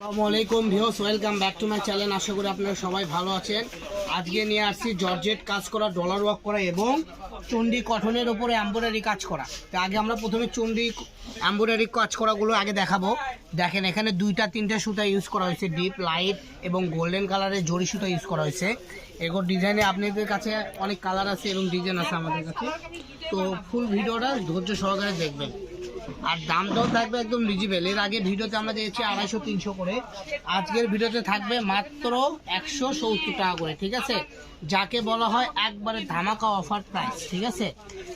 আসসালামু আলাইকুম views welcome back to my channel. আশা করি আপনারা সবাই ভালো আছেন। আজকে নিয়ে আসছি জর্জেট কাজ করা, ডলার ওয়ার্ক করা এবং চণ্ডী কটনের ওপরে এম্ব্রয়ডারি কাজ করা। তো আগে আমরা প্রথমে চণ্ডী এম্ব্রয়ডারি কাজ করাগুলো আগে দেখাবো। দেখেন, এখানে দুইটা, তিনটা সুতা ইউজ করা হয়েছে। ডিপ, লাইট এবং গোল্ডেন কালারের জরি সুতা ইউজ করা হয়েছে। এগুলো ডিজাইনে আপনাদের কাছে অনেক কালার আছে এবং ডিজাইন আছে আমাদের কাছে। তো ফুল ভিডিওটা ধৈর্য সহকারে দেখবেন। আর দামটাও থাকবে একদম রিজিবেল এর আগে ভিডিওতে আমরা দিয়েছি আড়াইশো, তিনশো করে। আজকের ভিডিওতে থাকবে মাত্র একশো সত্তর টাকা করে, ঠিক আছে? যাকে বলা হয় একবারে ধামাকা অফার প্রাইস ঠিক আছে?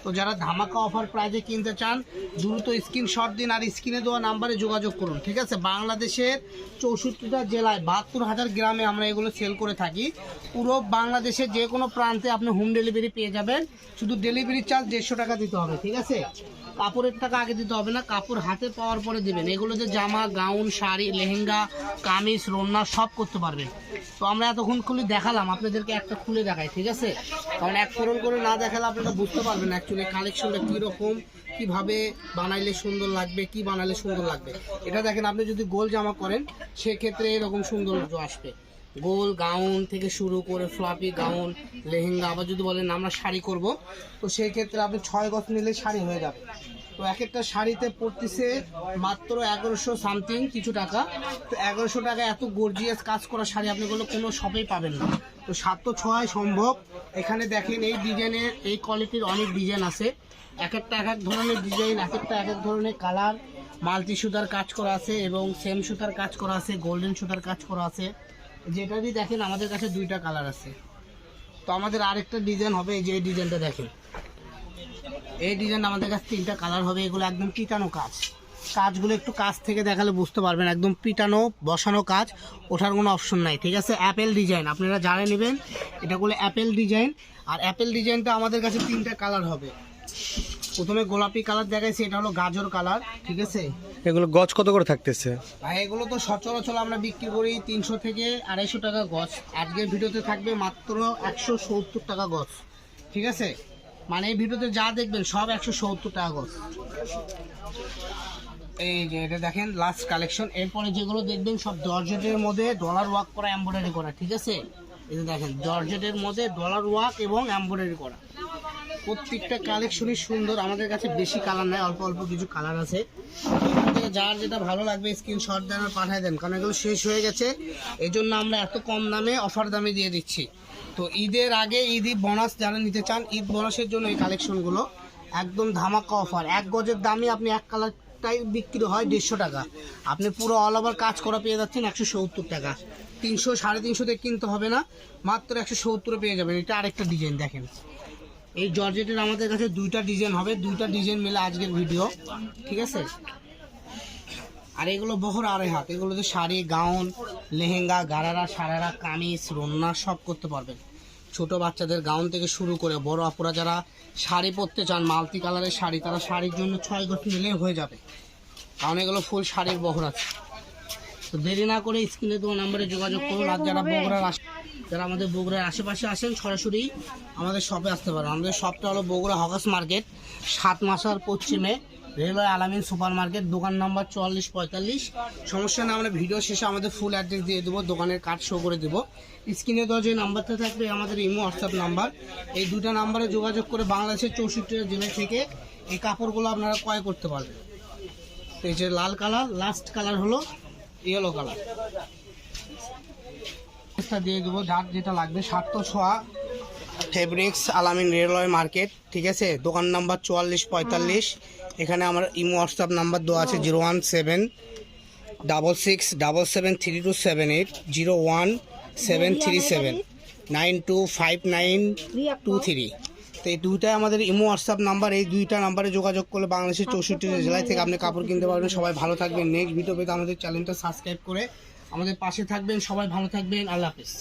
তো যারা ধামাকা অফার প্রাইসে কিনতে চান, দ্রুত স্ক্রিনশট দিন আর স্ক্রিনে দেওয়া নাম্বারে যোগাযোগ করুন, ঠিক আছে? বাংলাদেশের চৌষট্টিটা জেলায় বাহাত্তর হাজার গ্রামে আমরা এগুলো সেল করে থাকি। পুরো বাংলাদেশের যে কোনো প্রান্তে আপনি হোম ডেলিভারি পেয়ে যাবেন। শুধু ডেলিভারি চার্জ দেড়শো টাকা দিতে হবে, ঠিক আছে? কাপড়ের টাকা আগে দিতে হবে। না, কাপড় হাতে পাওয়ার পরে দেবেন। এগুলো যে জামা, গাউন, শাড়ি, লেহেঙ্গা, কামিজ রোনা সব করতে পারবেন। তো আমরা এতক্ষণ খুলে দেখালাম, আপনাদেরকে একটা খুলে দেখাই, ঠিক আছে? কারণ এক ফোরন করে না দেখালে আপনারা বুঝতে পারবেন অ্যাকচুয়ালি কালেকশনটা কীরকম, কীভাবে বানাইলে সুন্দর লাগবে, কি বানালে সুন্দর লাগবে। এটা দেখেন, আপনি যদি গোল জামা করেন, সেক্ষেত্রে এরকম সৌন্দর্য আসবে। গোল গাউন থেকে শুরু করে ফ্লাপি গাউন, লেহেঙ্গা, আবার যদি বলেন আমরা শাড়ি করব, তো সেই ক্ষেত্রে আপনি ছয় গজ নিলে শাড়ি হয়ে যাবে। তো এক একটা শাড়িতে পড়তেছে মাত্র এগারোশো সামথিং কিছু টাকা। তো এগারোশো টাকা এত গর্জিয়াস কাজ করা শাড়ি আপনি কোনো কোনো শপেই পাবেন না। তো সাত তো ছয় সম্ভব। এখানে দেখেন এই ডিজাইনের এই কোয়ালিটির অনেক ডিজাইন আছে। এক একটা এক এক ধরনের ডিজাইন এক একটা এক এক ধরনের কালার মাল্টি সুতার কাজ করা আছে এবং সেম সুতার কাজ করা আছে গোল্ডেন সুতার কাজ করা আছে। যেটারই দেখেন আমাদের কাছে দুইটা কালার আছে। তো আমাদের আরেকটা ডিজাইন হবে, এই যে ডিজাইনটা দেখেন। এই ডিজাইন আমাদের কাছে তিনটা কালার হবে এগুলো একদম পিটানো কাজ। কাজগুলো একটু কাজ থেকে দেখালে বুঝতে পারবেন একদম পিটানো বসানো কাজ ওঠার কোনো অপশন নাই ঠিক আছে? অ্যাপেল ডিজাইন আপনারা জানে নেবেন এটা করলে অ্যাপেল ডিজাইন আর অ্যাপেল ডিজাইনটা আমাদের কাছে তিনটা কালার হবে। প্রথমে গোলাপি কালার দেখাইছি এটা হলো গাজর কালার ঠিক আছে? এগুলো গজ কত করে থাকতেছে? ভাই এগুলো তো সচরাচর আমরা বিক্রি করি তিনশো থেকে আড়াইশো টাকা গজ আজকের ভিডিওতে থাকবে মাত্র একশো সত্তর টাকা গজ ঠিক আছে? মানে এই ভিডিওতে যা দেখবেন সব একশো সত্তর টাকা গজ এই যে এটা দেখেন লাস্ট কালেকশন এরপরে যেগুলো দেখবেন সব জর্জেটের মধ্যে ডলার ওয়াক করা এমব্রয়ডারি করা, ঠিক আছে? এটা দেখেন জর্জেটের মধ্যে ডলার ওয়াক এবং এমব্রয়ডারি করা। প্রত্যেকটা কালেকশনই সুন্দর, আমাদের কাছে বেশি কালার নাই, অল্প অল্প কিছু কালার আছে। যার যেটা ভালো লাগবে স্ক্রিনশট দেন আর পাঠিয়ে দেন, কারণ এগুলো শেষ হয়ে গেছে। এই জন্য আমরা এত কম দামে অফার দামে দিয়ে দিচ্ছি। তো ঈদের আগে ঈদ বোনাস যারা নিতে চান, ঈদ বোনাসের জন্য এই কালেকশনগুলো একদম ধামাকা অফার এক গজের দামই আপনি এক কালারটাই বিক্রি হয় দেড়শো টাকা। আপনি পুরো অল ওভার কাজ করা পেয়ে যাচ্ছেন একশো সত্তর টাকা। তিনশো, সাড়ে তিনশোতে কিনতে হবে না, মাত্র একশো সত্তরে পেয়ে যাবেন। এটা আরেকটা ডিজাইন দেখেন। এই জর্জেটের আমাদের কাছে দুইটা ডিজাইন হবে, দুইটা ডিজাইন মিলে আজকের ভিডিও ঠিক আছে? আর এগুলো বহর আড়াই হাত, এগুলো এগুলোতে শাড়ি, গাউন, লেহেঙ্গা, গারারা, সারারা, কামিজ, রন্না সব করতে পারবেন। ছোট বাচ্চাদের গাউন থেকে শুরু করে বড় আপুরা যারা শাড়ি পরতে চান, মাল্টি কালারের শাড়ি, তারা শাড়ির জন্য ছয় গজ নিলে হয়ে যাবে। কারণ এগুলো ফুল শাড়ির বহর আছে। তো দেরি না করে স্ক্রিনে তোমার নাম্বারে যোগাযোগ করুন আর যারা বগুড়ার যারা আমাদের বগুড়ার আশেপাশে আসেন সরাসরি আমাদের শপে আসতে পারেন। আমাদের শপটা হলো বগুড়া হকাস মার্কেট সাত মাসার পশ্চিমে রেলওয়ে আলামিন সুপার মার্কেট দোকান নাম্বার চুয়াল্লিশ পঁয়তাল্লিশ। সমস্যা না আমরা ভিডিও শেষে আমাদের ফুল অ্যাড্রেস দিয়ে দেবো দোকানের কার্ড শো করে দেবো। স্ক্রিনে তো যে নাম্বারটা থাকবে আমাদের ইমো হোয়াটসঅ্যাপ নাম্বার। এই দুটো নাম্বারে যোগাযোগ করে বাংলাদেশের চৌষট্টি জেলা থেকে এই কাপড়গুলো আপনারা ক্রয় করতে পারবেন। এই যে লাল কালার লাস্ট কালার হলো ইয়েলো কালার দিয়ে দেবো যার যেটা লাগবে সাতশো ছোয়া ফেব্রিক্স আলামিন রেলওয়ে মার্কেট ঠিক আছে? দোকান নাম্বার চুয়াল্লিশ পঁয়তাল্লিশ। এখানে আমার ইমো হোয়াটসঅ্যাপ নাম্বার দেওয়া আছে zero one seven double six double seven three two seven eight zero one seven three seven nine two five nine two three. তো এই দুইটাই আমাদের ইমো হোয়াটসঅ্যাপ নাম্বার এই দুইটা নাম্বারে যোগাযোগ করলে বাংলাদেশের চৌষট্টি জেলায় থেকে আপনি কাপড় কিনতে পারবেন। সবাই ভালো থাকবেন। নেক্সট ভিডিও পেতে আমাদের চ্যানেলটা সাবস্ক্রাইব করে আমাদের পাশে থাকবেন। সবাই ভালো থাকবেন। আল্লাহ হাফিজ।